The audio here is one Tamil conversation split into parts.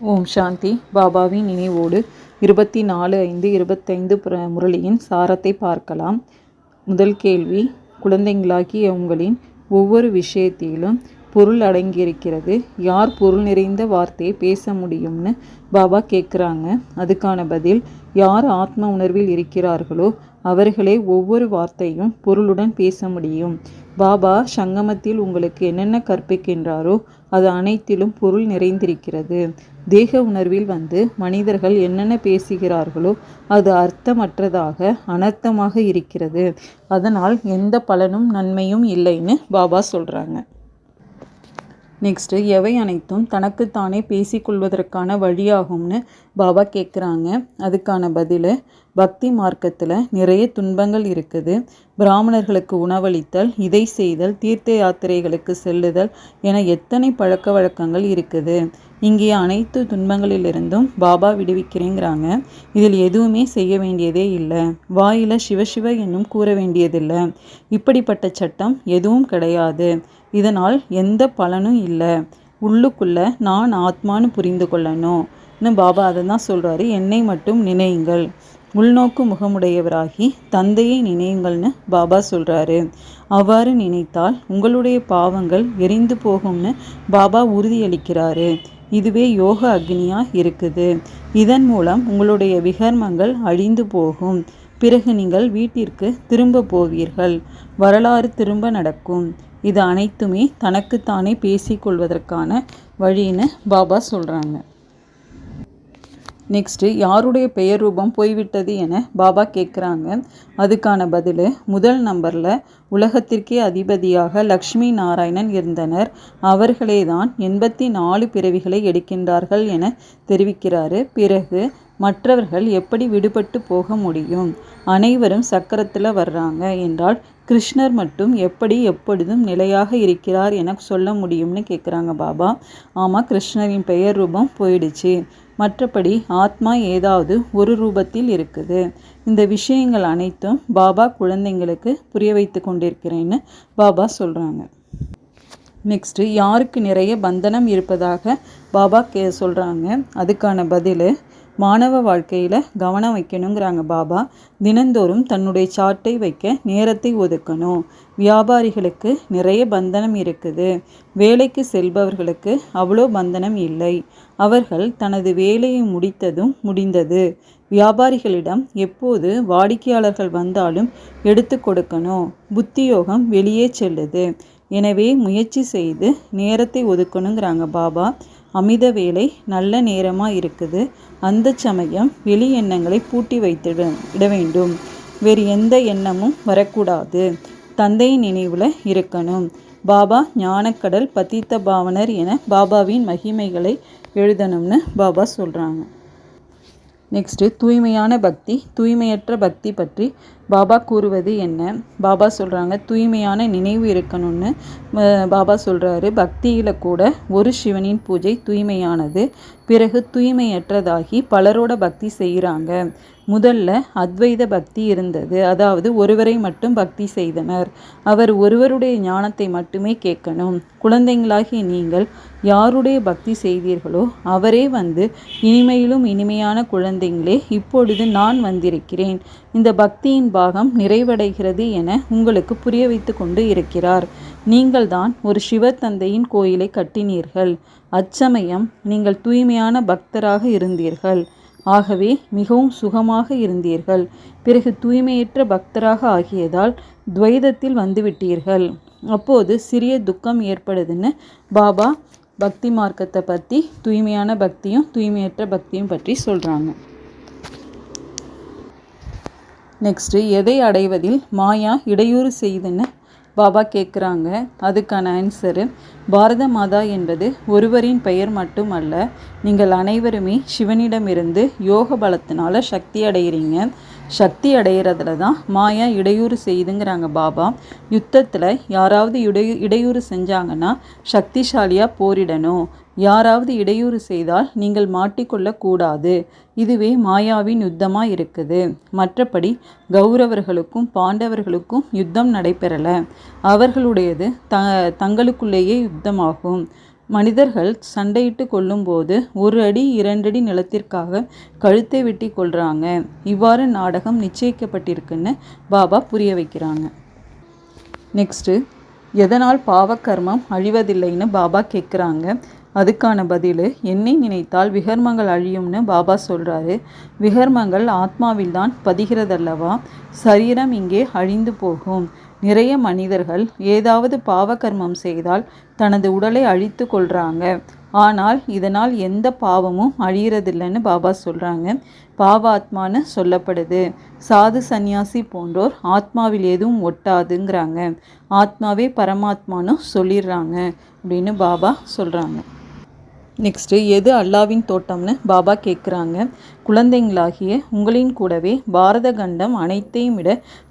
ஓம் சாந்தி. பாபாவின் நினைவோடு இருபத்தி நாலு ஐந்து இருபத்தைந்து முரளியின் சாரத்தை பார்க்கலாம். முதல் கேள்வி குழந்தைங்களாகிய உங்களின் ஒவ்வொரு விஷயத்திலும் பொருள் அடங்கியிருக்கிறது. யார் பொருள் நிறைந்த வார்த்தையை பேச முடியும்னு பாபா கேட்குறாங்க அதுக்கான பதில் யார் ஆத்ம உணர்வில் இருக்கிறார்களோ அவர்களே ஒவ்வொரு வார்த்தையும் பொருளுடன் பேச முடியும். பாபா சங்கமத்தில் உங்களுக்கு என்னென்ன கற்பிக்கின்றாரோ அது அனைத்திலும் பொருள் நிறைந்திருக்கிறது. தேக உணர்வில் வந்து மனிதர்கள் என்னென்ன பேசுகிறார்களோ அது அர்த்தமற்றதாக அனர்த்தமாக இருக்கிறது. அதனால் எந்த பலனும் நன்மையும் இல்லைன்னு பாபா சொல்கிறாங்க நெக்ஸ்ட்டு எவை அனைத்தும் தனக்குத்தானே பேசிக்கொள்வதற்கான வழியாகும்னு பாபா கேட்குறாங்க அதுக்கான பதில் பக்தி மார்க்கத்தில் நிறைய துன்பங்கள் இருக்குது. பிராமணர்களுக்கு உணவளித்தல் இதை செய்தல் தீர்த்த யாத்திரைகளுக்கு செல்லுதல் என எத்தனை பழக்க வழக்கங்கள் இருக்குது. இங்கே அனைத்து துன்பங்களிலிருந்தும் பாபா விடுவிக்கிறேங்கிறாங்க. இதில் எதுவுமே செய்ய வேண்டியதே இல்லை. வாயில சிவசிவ என்னும் கூற வேண்டியதில்லை. இப்படிப்பட்ட சட்டம் எதுவும் கிடையாது. இதனால் எந்த பலனும் இல்லை. உள்ளுக்குள்ள நான் ஆத்மான்னு புரிந்து கொள்ளணும். இன்னும் பாபா அதை தான் சொல்கிறாரு என்னை மட்டும் நினையுங்கள். உள்நோக்கு முகமுடையவராகி தந்தையை நினையுங்கள்னு பாபா சொல்கிறாரு அவ்வாறு நினைத்தால் உங்களுடைய பாவங்கள் எரிந்து போகும்னு பாபா உறுதியளிக்கிறாரு. இதுவே யோக அக்னியாக இருக்குது. இதன் மூலம் உங்களுடைய விகர்மங்கள் அழிந்து போகும். பிறகு நீங்கள் வீட்டிற்கு திரும்ப போவீர்கள். வரலாறு திரும்ப நடக்கும். இது அனைத்துமே தனக்குத்தானே பேசிக்கொள்வதற்கான வழின்னு பாபா சொல்கிறாங்க நெக்ஸ்ட்டு யாருடைய பெயர் ரூபம் போய்விட்டது என பாபா கேட்குறாங்க. அதுக்கான பதில் முதல் நம்பரில் உலகத்திற்கே அதிபதியாக லக்ஷ்மி நாராயணன் இருந்தனர். அவர்களே தான் எண்பத்தி நாலு பிறவிகளை எடுக்கின்றார்கள் என தெரிவிக்கிறாரு. பிறகு மற்றவர்கள் எப்படி விடுபட்டு போக முடியும்? அனைவரும் சக்கரத்தில் வர்றாங்க என்றால் கிருஷ்ணர் மட்டும் எப்படி எப்பொழுதும் நிலையாக இருக்கிறார் என சொல்ல முடியும்னு கேட்குறாங்க பாபா. ஆமாம் கிருஷ்ணரின் பெயர் ரூபம் போயிடுச்சு. மற்றபடி ஆத்மா ஏதாவது ஒரு ரூபத்தில் இருக்குது. இந்த விஷயங்கள் அனைத்தும் பாபா குழந்தைங்களுக்கு புரிய வைத்து கொண்டிருக்கிறேன்னு பாபா சொல்கிறாங்க நெக்ஸ்ட்டு யாருக்கு நிறைய பந்தனம் இருப்பதாக பாபா கே சொல்கிறாங்க அதுக்கான பதில் மாணவ வாழ்க்கையில் கவனம் வைக்கணுங்கிறாங்க பாபா. தினந்தோறும் தன்னுடைய சாட்டை வைக்க நேரத்தை ஒதுக்கணும். வியாபாரிகளுக்கு நிறைய பந்தனம் இருக்குது. வேலைக்கு செல்பவர்களுக்கு அவ்வளோ பந்தனம் இல்லை. அவர்கள் தனது வேலையை முடித்ததும் முடிந்தது. வியாபாரிகளிடம் எப்போது வாடிக்கையாளர்கள் வந்தாலும் எடுத்து கொடுக்கணும். புத்தியோகம் வெளியே செல்லுது. எனவே முயற்சி செய்து நேரத்தை ஒதுக்கணுங்கிறாங்க பாபா. அமித வேலை நல்ல நேரமாக இருக்குது. அந்த சமயம் வெளி எண்ணங்களை பூட்டி வைத்திட இட வேண்டும். வேறு எந்த எண்ணமும் வரக்கூடாது. தந்தையின் நினைவில் இருக்கணும். பாபா ஞானக்கடல் பதித்த பாவனர் என பாபாவின் மகிமைகளை எழுதணும்னு பாபா சொல்கிறாங்க நெக்ஸ்ட்டு தூய்மையான பக்தி தூய்மையற்ற பக்தி பற்றி பாபா கூறுவது என்ன? பாபா சொல்கிறாங்க தூய்மையான நினைவு இருக்கணும்னு. பாபா சொல்கிறாரு பக்தியில் கூட ஒரு சிவனின் பூஜை தூய்மையானது. பிறகு தூய்மையற்றதாகி பலரோட பக்தி செய்கிறாங்க முதல்ல அத்வைத பக்தி இருந்தது. அதாவது ஒருவரை மட்டும் பக்தி செய்தனர். அவர் ஒருவருடைய ஞானத்தை மட்டுமே கேட்கணும். குழந்தைங்களாகிய நீங்கள் யாருடைய பக்தி செய்தீர்களோ அவரே வந்து இனிமையிலும் இனிமையான குழந்தைங்களே இப்பொழுது நான் வந்திருக்கிறேன். இந்த பக்தியின் பாகம் நிறைவடைகிறது என உங்களுக்கு புரிய வைத்து கொண்டு இருக்கிறார். நீங்கள்தான் ஒரு சிவத்தந்தையின் கோயிலை கட்டினீர்கள். அச்சமயம் நீங்கள் தூய்மையான பக்தராக இருந்தீர்கள். ஆகவே மிகவும் சுகமாக இருந்தீர்கள். பிறகு தூய்மையற்ற பக்தராக ஆகியதால் துவைதத்தில் வந்துவிட்டீர்கள். அப்போது சிறிய துக்கம் ஏற்படுதுன்னு பாபா பக்தி மார்க்கத்தை பற்றி தூய்மையான பக்தியும் தூய்மையற்ற பக்தியும் பற்றி சொல்கிறாங்க நெக்ஸ்ட்டு எதை அடைவதில் மாயா இடையூறு செய்துன்னு பாபா கேட்குறாங்க அதுக்கான ஆன்சரு பாரத மாதா என்பது ஒருவரின் பெயர் மட்டும் அல்ல நீங்கள் அனைவருமே சிவனிடமிருந்து யோக பலத்தினால சக்தி அடைகிறீங்க சக்தி அடையிறதுல தான் மாயா இடையூறு செய்யுதுங்கிறாங்க பாபா. யுத்தத்தில் யாராவது இடை இடையூறு செஞ்சாங்கன்னா சக்திசாலியாக போரிடணும். யாராவது இடையூறு செய்தால் நீங்கள் மாட்டிக்கொள்ளக்கூடாது. இதுவே மாயாவின் யுத்தமாக இருக்குது மற்றபடி கௌரவர்களுக்கும் பாண்டவர்களுக்கும் யுத்தம் நடைபெறலை. அவர்களுடையது த தங்களுக்குள்ளேயே யுத்தமாகும். மனிதர்கள் சண்டையிட்டு கொள்ளும்போது ஒரு அடி இரண்டடி நிலத்திற்காக கழுத்தை வெட்டி கொள்கிறாங்க இவ்வாறு நாடகம் நிச்சயிக்கப்பட்டிருக்குன்னு பாபா புரிய வைக்கிறாங்க. நெக்ஸ்ட்டு எதனால் பாவக்கர்மம் அழிவதில்லைன்னு பாபா கேட்குறாங்க. அதுக்கான பதில் என்னை நினைத்தால் விகர்மங்கள் அழியும்னு பாபா சொல்கிறாரு விகர்மங்கள் ஆத்மாவில் தான் பதிகிறதல்லவா? சரீரம் இங்கே அழிந்து போகும். நிறைய மனிதர்கள் ஏதாவது பாவகர்மம் செய்தால் தனது உடலை அழித்து கொள்கிறாங்க ஆனால் இதனால் எந்த பாவமும் அழியறதில்லைன்னு பாபா சொல்கிறாங்க பாவாத்மான்னு சொல்லப்படுது. சாது சந்நியாசி போன்றோர் ஆத்மாவில் எதுவும் ஒட்டாதுங்கிறாங்க. ஆத்மாவே பரமாத்மான்னு சொல்லிடுறாங்க. அப்படின்னு பாபா சொல்கிறாங்க நெக்ஸ்ட்டு எது அல்லாவின் தோட்டம்னு பாபா கேட்குறாங்க குழந்தைங்களாகிய உங்களின் கூடவே பாரத கண்டம் அனைத்தையும் விட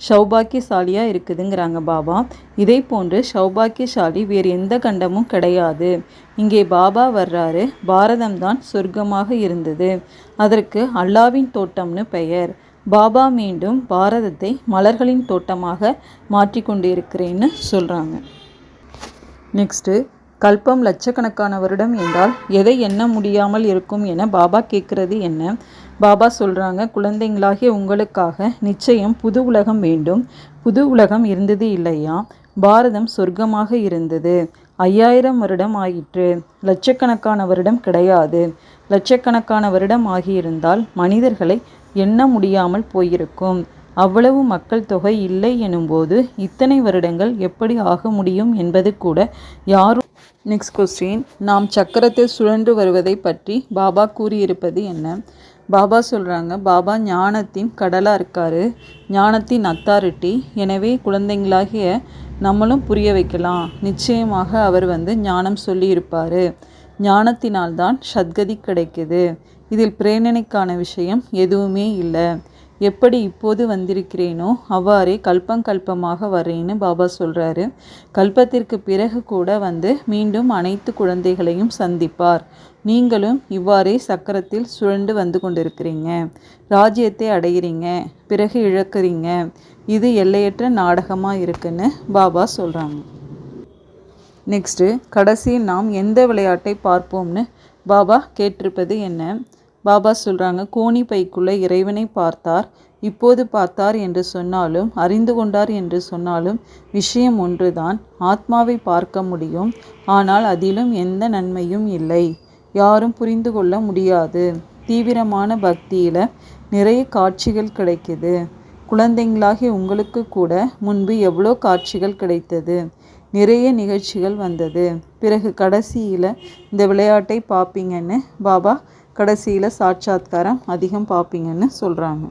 சௌபாக்கியசாலியாக இருக்குதுங்கிறாங்க பாபா. இதே போன்று சௌபாக்கியசாலி வேறு எந்த கண்டமும் கிடையாது. இங்கே பாபா வர்றாரு. பாரதம்தான் சொர்க்கமாக இருந்தது. அதற்கு அல்லாவின் தோட்டம்னு பெயர். பாபா மீண்டும் பாரதத்தை மலர்களின் தோட்டமாக மாற்றிக்கொண்டு கொண்டிருக்கிறேன்னு சொல்கிறாங்க நெக்ஸ்ட்டு கல்பம் லட்சக்கணக்கான வருடம் என்றால் எதை எண்ண முடியாமல் இருக்கும் என பாபா கேட்கிறது என்ன? பாபா சொல்கிறாங்க குழந்தைங்களாகிய உங்களுக்காக நிச்சயம் புது உலகம் வேண்டும். புது உலகம் இருந்தது இல்லையா? பாரதம் சொர்க்கமாக இருந்தது. ஐயாயிரம் வருடம் ஆயிற்று. லட்சக்கணக்கான வருடம் கிடையாது. லட்சக்கணக்கான வருடம் ஆகியிருந்தால் மனிதர்களை எண்ண முடியாமல் போயிருக்கும். அவ்வளவு மக்கள் தொகை இல்லை எனும்போது இத்தனை வருடங்கள் எப்படி ஆக முடியும் என்பது கூட யாரும் நெக்ஸ்ட் கொஸ்டின் நாம் சக்கரத்தில் சுழன்று வருவதை பற்றி பாபா கூறியிருப்பது என்ன? பாபா சொல்கிறாங்க பாபா ஞானத்தின் கடலாக இருக்கார் ஞானத்தின் அத்தாரிட்டி. எனவே குழந்தைங்களாகிய நம்மளும் புரிய வைக்கலாம். நிச்சயமாக அவர் வந்து ஞானம் சொல்லியிருப்பார். ஞானத்தினால்தான் சத்கதி கிடைக்குது. இதில் பிரேரணைக்கான விஷயம் எதுவுமே இல்லை. எப்படி இப்போது வந்திருக்கிறேனோ அவ்வாறே கல்பங்கல்பமாக வரேன்னு பாபா சொல்கிறாரு கல்பத்திற்கு பிறகு கூட வந்து மீண்டும் அனைத்து குழந்தைகளையும் சந்திப்பார். நீங்களும் இவ்வாறே சக்கரத்தில் சுழண்டு வந்து கொண்டிருக்கிறீங்க. ராஜ்யத்தை அடையிறீங்க. பிறகு இழக்கிறீங்க. இது எல்லையற்ற நாடகமாக இருக்குன்னு பாபா சொல்கிறாங்க நெக்ஸ்ட்டு கடைசியில் நாம் எந்த விளையாட்டை பார்ப்போம்னு பாபா கேட்டிருப்பது என்ன? பாபா சொல்கிறாங்க கோணி பைக்குள்ளே இறைவனை பார்த்தார். இப்போது பார்த்தார் என்று சொன்னாலும் அறிந்து கொண்டார் என்று சொன்னாலும் விஷயம் ஒன்றுதான். ஆத்மாவை பார்க்க முடியும். ஆனால் அதிலும் எந்த நன்மையும் இல்லை. யாரும் புரிந்து கொள்ள முடியாது. தீவிரமான பக்தியில் நிறைய காட்சிகள் கிடைக்குது. குழந்தைங்களாகி உங்களுக்கு கூட முன்பு எவ்வளோ காட்சிகள் கிடைத்தது? நிறைய நிகழ்ச்சிகள் வந்தது. பிறகு கடைசியில் இந்த விளையாட்டை பார்ப்பீங்கன்னு பாபா கடைசியில் சாட்சாத்காரம் அதிகம் பார்ப்பீங்கன்னு சொல்கிறாங்க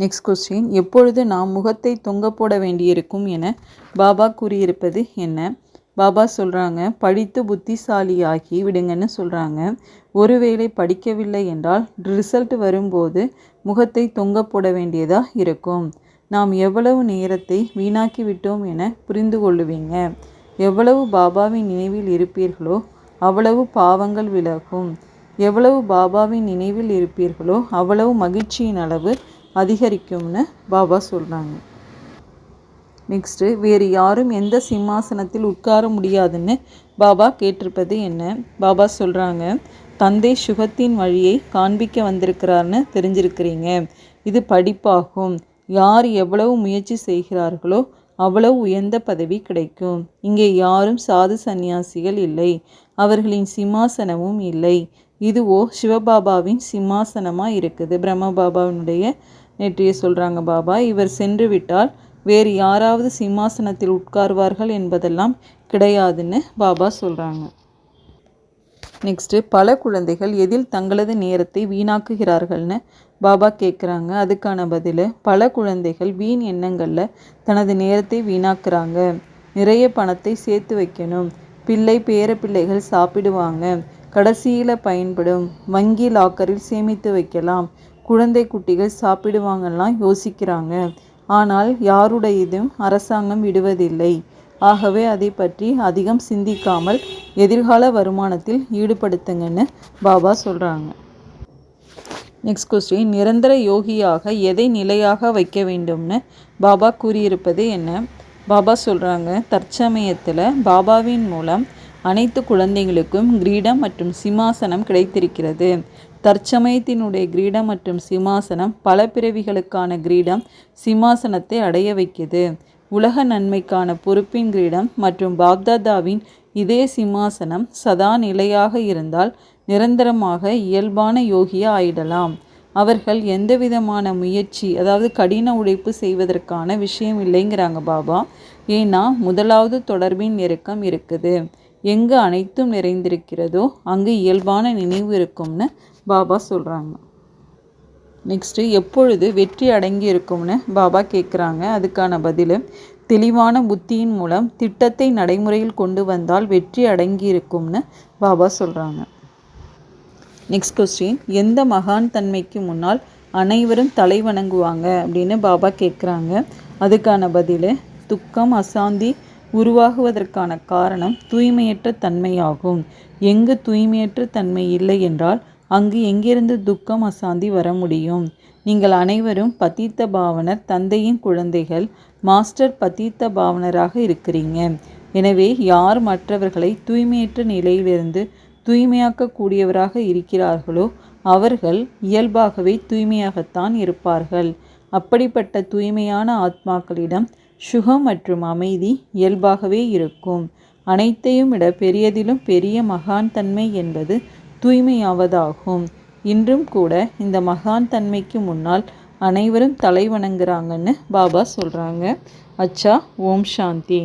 நெக்ஸ்ட் கொஸ்டின் எப்பொழுது நாம் முகத்தை தொங்க போட வேண்டியிருக்கும் என பாபா கூறியிருப்பது என்ன? பாபா சொல்கிறாங்க படித்து புத்திசாலியாகி விடுங்கன்னு சொல்கிறாங்க ஒருவேளை படிக்கவில்லை என்றால் ரிசல்ட் வரும்போது முகத்தை தொங்க போட வேண்டியதாக இருக்கும்? நாம் எவ்வளவு நேரத்தை வீணாக்கி விட்டோம் என புரிந்து கொள்ளுவீங்க? எவ்வளவு பாபாவின் நினைவில் இருப்பீர்களோ அவ்வளவு பாவங்கள் விலகும். எவ்வளவு பாபாவின் நினைவில் இருப்பீர்களோ அவ்வளவு மகிழ்ச்சியின் அளவு அதிகரிக்கும்னு பாபா சொல்கிறாங்க நெக்ஸ்ட்டு வேறு யாரும் எந்த சிம்மாசனத்தில் உட்கார முடியாதுன்னு பாபா கேட்டிருப்பது என்ன? பாபா சொல்கிறாங்க தந்தை சுகத்தின் வழியை காண்பிக்க வந்திருக்கிறார்னு தெரிஞ்சிருக்கிறீங்க. இது படிப்பாகும். யார் எவ்வளவு முயற்சி செய்கிறார்களோ அவ்வளவு உயர்ந்த பதவி கிடைக்கும். இங்கே யாரும் சாது சந்நியாசிகள் இல்லை. அவர்களின் சிம்மாசனமும் இல்லை. இதுவோ சிவபாபாவின் சிம்மாசனமாக இருக்குது. பிரம்ம பாபாவினுடைய நெற்றியை சொல்கிறாங்க பாபா இவர் சென்று விட்டால் வேறு யாராவது சிம்மாசனத்தில் உட்கார்வார்கள் என்பதெல்லாம் கிடையாதுன்னு பாபா சொல்கிறாங்க நெக்ஸ்ட்டு பல குழந்தைகள் எதில் தங்களது நேரத்தை வீணாக்குகிறார்கள்னு பாபா கேட்குறாங்க அதுக்கான பதில் பல குழந்தைகள் வீண் எண்ணங்களில் தனது நேரத்தை வீணாக்குறாங்க. நிறைய பணத்தை சேர்த்து வைக்கணும். பிள்ளை பேர பிள்ளைகள் சாப்பிடுவாங்க. கடைசியில் பயன்படும் வங்கி லாக்கரில் சேமித்து வைக்கலாம். குழந்தை குட்டிகள் சாப்பிடுவாங்கலாம் யோசிக்கிறாங்க. ஆனால் யாருடையதும் அரசாங்கம் விடுவதில்லை. ஆகவே அதை பற்றி அதிகம் சிந்திக்காமல் எதிர்கால வருமானத்தில் ஈடுபடுத்துங்கன்னு பாபா சொல்கிறாங்க நெக்ஸ்ட் கொஸ்டின் நிரந்தர யோகியாக எதை நிலையாக வைக்க வேண்டும்னு பாபா கூறியிருப்பது என்ன? பாபா சொல்கிறாங்க தற்சமயத்தில் பாபாவின் மூலம் அனைத்து குழந்தைகளுக்கும் கிரீடம் மற்றும் சிம்மாசனம் கிடைத்திருக்கிறது. தற்சமயத்தினுடைய கிரீடம் மற்றும் சிம்மாசனம் பல பிறவிகளுக்கான கிரீடம் சிம்மாசனத்தை அடைய வைக்குது உலக நன்மைக்கான பொறுப்பின் கிரீடம் மற்றும் பாப்தாதாவின் இதே சிம்மாசனம் சதா நிலையாக இருந்தால் நிரந்தரமாக இயல்பான யோகியா ஆயிடலாம். அவர்கள் எந்த விதமான முயற்சி அதாவது கடின உழைப்பு செய்வதற்கான விஷயம் இல்லைங்கிறாங்க பாபா. ஏன்னா முதலாவது தொடர்பின் நெருக்கம் இருக்குது. எங்கு அனைத்தும் நிறைந்திருக்கிறதோ அங்கு இயல்பான நினைவு இருக்கும்னு பாபா சொல்கிறாங்க நெக்ஸ்ட்டு எப்பொழுது வெற்றி அடங்கி இருக்கும்னு பாபா கேட்குறாங்க அதுக்கான பதில் தெளிவான புத்தியின் மூலம் திட்டத்தை நடைமுறையில் கொண்டு வந்தால் வெற்றி அடங்கி இருக்கும்னு பாபா சொல்கிறாங்க நெக்ஸ்ட் கொஸ்டின் எந்த மகான் தன்மைக்கு முன்னால் அனைவரும் தலை வணங்குவாங்க அப்படின்னு பாபா கேட்குறாங்க அதுக்கான பதில் துக்கம் அசாந்தி உருவாகுவதற்கான காரணம் தூய்மையற்ற தன்மையாகும். எங்கு தூய்மையற்ற தன்மை இல்லை என்றால் அங்கு எங்கிருந்து துக்கம் அசாந்தி வர முடியும்? நீங்கள் அனைவரும் பத்தீத்த பாவனர் தந்தையின் குழந்தைகள் மாஸ்டர் பத்தீத்த பாவனராக இருக்கிறீங்க. எனவே யார் மற்றவர்களை தூய்மையற்ற நிலையிலிருந்து தூய்மையாக்கக்கூடியவராக இருக்கிறார்களோ அவர்கள் இயல்பாகவே தூய்மையாகத்தான் இருப்பார்கள். அப்படிப்பட்ட தூய்மையான ஆத்மாக்களிடம் சுகம் மற்றும் அமைதி இயல்பாகவே இருக்கும். அனைத்தையும் விட பெரியதிலும் பெரிய மகான் தன்மை என்பது தூய்மையாவதாகும். இன்றும் கூட இந்த மகான் தன்மைக்கு முன்னால் அனைவரும் தலை வணங்குறாங்கன்னு பாபா சொல்கிறாங்க அச்சா ஓம் சாந்தி.